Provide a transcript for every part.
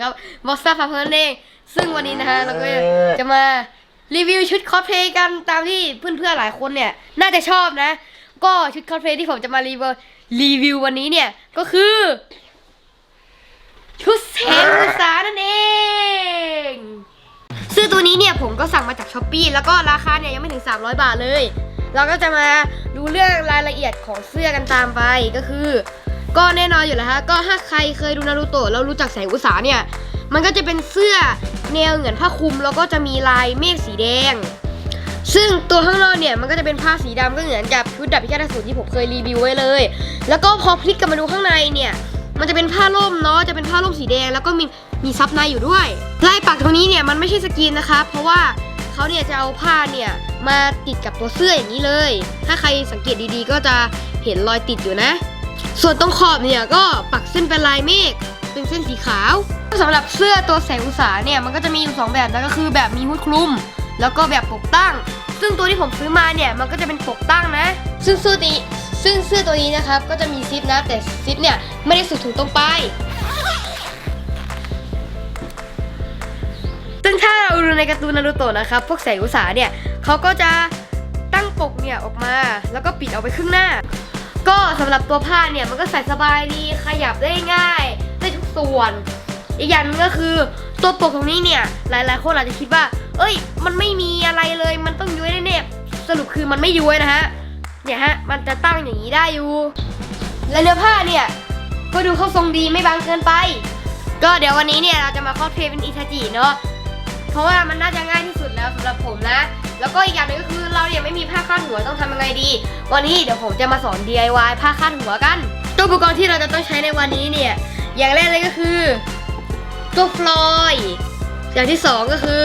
อยู่ผมนะครับบอสซ่าฟาเพิร์นเอง ซึ่งวันนี้นะฮะเราก็จะมารีวิวชุดคอสเพลย์กันตามที่เพื่อนๆหลายคนเนี่ย น่าจะชอบนะ ก็ชุดคอสเพลย์ที่ผมจะมารีวิวรีวิววันนี้เนี่ยก็คือ ชุดแสงอุตสานั่นเองซึ่งตัวนี้เนี่ยผมก็สั่งมาจากช้อปปีแล้วก็ราคาเนี่ยยังไม่ถึง 300 บาทเลย เราก็จะมาดูเรื่องรายละเอียดของเสื้อกันตามไปก็คือ ก็แน่นอนอยู่แล้วฮะก็ถ้าใครเคยดูนารูโตะแล้วรู้จักแสงอุตสาเนี่ย มันก็จะเป็นเสื้อแนวเหมือนผ้าคลุมแล้วก็จะมีลายเมฆสีแดง ซึ่งตัวข้างนอกเนี่ยมันก็จะเป็นผ้าสีดำก็เหมือนกับชุดดับพิฆาตอสูรที่ผมเคยรีวิวไว้เลย แล้วก็พอพลิกกลับมาดูข้างในเนี่ยมันจะเป็นผ้าร่มเนาะจะเป็นผ้าร่มสีแดง แล้วก็มีมีซับในอยู่ด้วยลายปักตรงนี้เนี่ยมันไม่ใช่สกรีนนะคะเพราะว่าเขาเนี่ยจะเอาผ้าเนี่ยมาติดกับตัวเสื้ออย่างนี้เลย ถ้าใครสังเกตดีๆ ก็จะเห็นรอยติดอยู่นะ ส่วนตรงขอบเนี่ยก็ปักเส้นเป็นลายเมฆเป็นเส้นสีขาวสำหรับเสื้อตัวแสงอุตสาเนี่ยมันก็จะมีอยู่สองแบบนะก็คือแบบมีฮุดคลุม แล้วก็แบบปกตั้ง ซึ่งตัวที่ผมซื้อมาเนี่ยมันก็จะเป็นปกตั้งนะ ซึ่งเสื้อนี้ซึ่งเสื้อตัวนี้นะครับก็จะมีซิปนะแต่ซิปเนี่ยไม่ได้สุดถุงตรงไปซึ่งถ้าเราดูในการ์ตูนนารูโตะนะครับพวกแสงอุตสาเนี่ยเขาก็จะตั้งปกเนี่ยออกมา แล้วก็ปิดเอาไปครึ่งหน้า ก็สำหรับตัวผ้าเนี่ยมันก็ใส่สบายดีขยับได้ง่ายได้ทุกส่วน อีกอย่างหนึงก็คือตัวปกตรงนี้เนี่ยหลายๆคนอาจจะคิดว่า เอ้ย มันไม่มีอะไรเลยมันต้องย้วยแน่ๆสรุปคือมันไม่ย้วยนะฮะเนี่ยฮะมันจะตั้งอย่างนี้ได้อยู่ และเนื้อผ้าเนี่ยก็ดูเข้าทรงดีไม่บางเกินไป ก็เดี๋ยววันนี้เนี่ยเราจะมาคอสเพลย์เป็นอิทาจิเนาะเพราะว่ามันน่าจะง่ายที่สุดแล้วสำหรับผมนะ แล้วก็อีกอย่างหนึงก็คือเราเนี่ยไม่มีผ้าคาดหัวต้องทำยังไงดี วันนี้เดี๋ยวผมจะมาสอน DIY ผ้าคาดหัวกันตัวอุปกรณ์ที่เราจะต้องใช้ในวันนี้เนี่ยอย่างแรกเลยก็คือตัวฟลอยด์อย่างที่สองก็คือ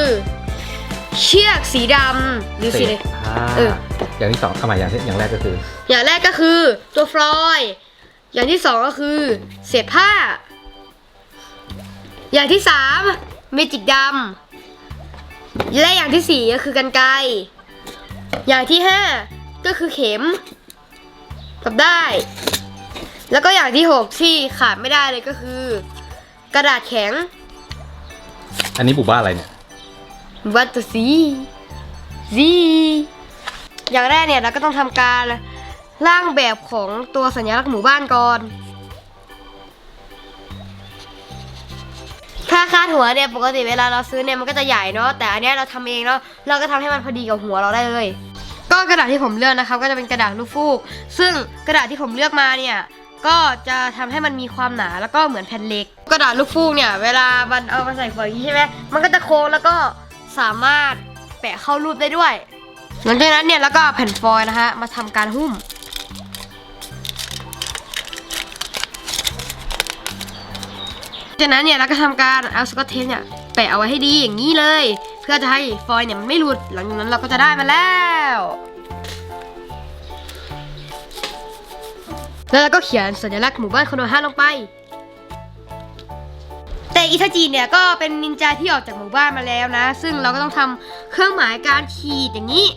เชือกสีดำหรือสีอะไรอ่าเออ อย่างที่สองเอาใหม่อย่างที่อย่างแรกก็คืออย่างแรกก็คือตัวฟลอยด์อย่างที่สองก็คือเศษผ้า อย่างที่สามเมจิกดำ และอย่างที่สี่ก็คือกันไกรอย่างที่ห้าก็คือเข็มกับได้ แล้วก็อย่างที่หกที่ขาดไม่ได้เลยก็คือ กระดาษแข็งอันนี้ปลูกบ้านอะไรเนี่ยวัตถุสีสีอย่างแรกเนี่ยเราก็ต้องทำการร่างแบบของตัวสัญลักษณ์หมู่บ้านก่อนาคาดหัวเนี่ยปกติเวลาเราซื้อเนี่ยมันก็จะใหญ่เนาะแต่อันนี้เราทำเองเนาะเราก็ทำให้มันพอดีกับหัวเราได้เลย ก็กระดาษที่ผมเลือกนะครับก็จะเป็นกระดาษลูกฟูก ซึ่งกระดาษที่ผมเลือกมาเนี่ยก็จะทำให้มันมีความหนาแล้วก็เหมือนแผ่นเหล็ก กระดาษลูกฟูกเนี่ยเวลามันเอามาใส่ฝอยนี้ใช่ไหมมันก็จะโค้งแล้วก็สามารถแปะเข้ารูปได้ด้วย หลังจากนั้นเนี่ยแล้วก็แผ่นฟอยล์นะฮะมาทำการหุ้ม จากนั้นเนี่ยเราก็ทำการเอาสกอตเทปเนี่ยแปะเอาไว้ให้ดีอย่างนี้เลย เพื่อจะให้ฟอยล์เนี่ยมันไม่หลุด หลังจากนั้นเราก็จะได้มาแล้วแล้วเราก็เขียนสัญลักษณ์หมู่บ้านคอนโดห้าลงไป แต่อิทาจิเนี่ยก็เป็นนินจาที่ออกจากหมู่บ้านมาแล้วนะ ซึ่งเราก็ต้องทำเครื่องหมายการขีดอย่างนี้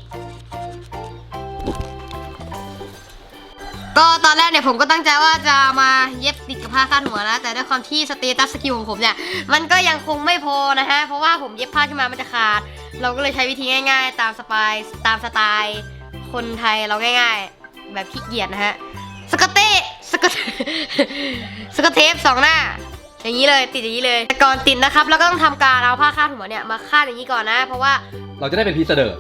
ก็ตอนแรกเนี่ยผมก็ตั้งใจว่าจะมาเย็บติด ผ้าคาดหัวนะ แต่ด้วยความที่สเตตัสสกิลของผมเนี่ย มันก็ยังคงไม่พอนะฮะ เพราะว่าผมเย็บผ้าขึ้นมามันจะขาด เราก็เลยใช้วิธีง่าย ๆ ตามสไตล์ตามสไตล์คนไทยเราง่าย ๆ แบบขี้เกียจนะฮะ สกอตเต้สกอตสกอตเทปสองหน้าอย่างนี้เลยติดอย่างนี้เลยแต่ก่อนติดนะครับ เราก็ต้องทำการเอาผ้าคาดหัวเนี่ยมาคาดอย่างนี้ก่อนนะ เพราะว่าเราจะได้เป็นพีเสเดอร์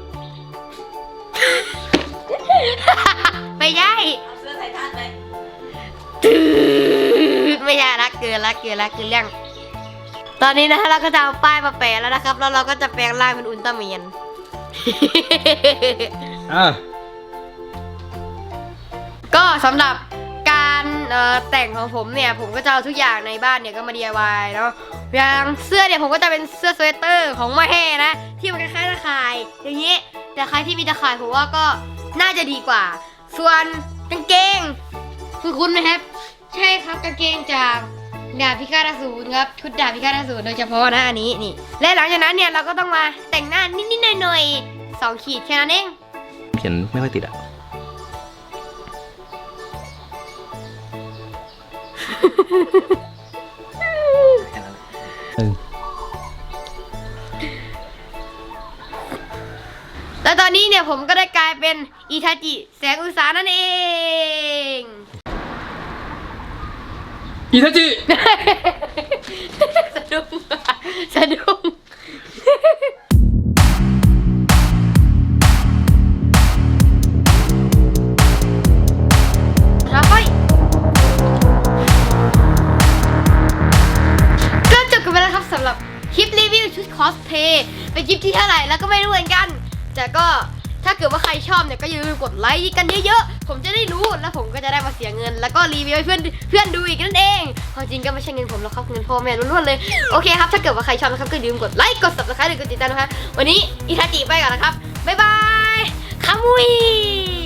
ไม่ใช่เอาเสื้อไททันไป ไม่ใช่รักเกินรักเกินรักเกินเรื่องตอนนี้นะเราก็จะเอาป้ายมาแปะแล้วนะครับ แล้วเราก็จะแปลงร่างเป็นอุลตร้าแมนอ่าก็สำหรับการเอ่อแต่งของผมเนี่ย ผมก็จะเอาทุกอย่างในบ้านเนี่ยก็มา DIY เนาะอย่างเสื้อเนี่ยผมก็จะเป็นเสื้อสเวตเตอร์ของแม่นะ ที่มันคล้ายๆตะข่าย อย่างนี้ แต่ใครที่มีตะข่ายผมว่าก็น่าจะดีกว่า ส่วนกางเกง คุณคุ้นไหมครับ ใช่ครับกางเกงจากดาบพิฆาตอสูรครับชุดดาบพิฆาตอสูรโดยเฉพาะนะอันนี้นี่ และหลังจากนั้นเนี่ยเราก็ต้องมาแต่งหน้านิดๆหน่อยๆสองขีดแค่นั้นเองเขียนไม่ค่อยติดอะแล้วตอนนี้เนี่ยผมก็ได้กลายเป็นอิทาจิแสงอุตสานั่นเอง อิทาจิ สะดุ้งสะดุ้งรับไปก็จบกันไปแล้วครับสำหรับคลิปรีวิวชุดคอสเพย์เป็นคลิปที่เท่าไหร่แล้วก็ไม่รู้เหมือนกัน แต่ก็ ถ้าเกิดว่าใครชอบเนี่ยก็อย่าลืมกดไลค์กันเยอะๆ ผมจะได้รู้แล้วผมก็จะได้มาเสียเงิน แล้วก็รีวิวให้เพื่อนเพื่อนดูอีกนั่นเองความจริงก็ไม่ใช่เงินผมหรอกครับเงินพ่อแม่ล้วนๆเลย โอเคครับ ถ้าเกิดว่าใครชอบนะครับก็อย่าลืมกดไลค์ กด subscribe หรือกดติดตามนะคะ วันนี้อิทาจิไปก่อนนะครับ บ๊ายบายคามุย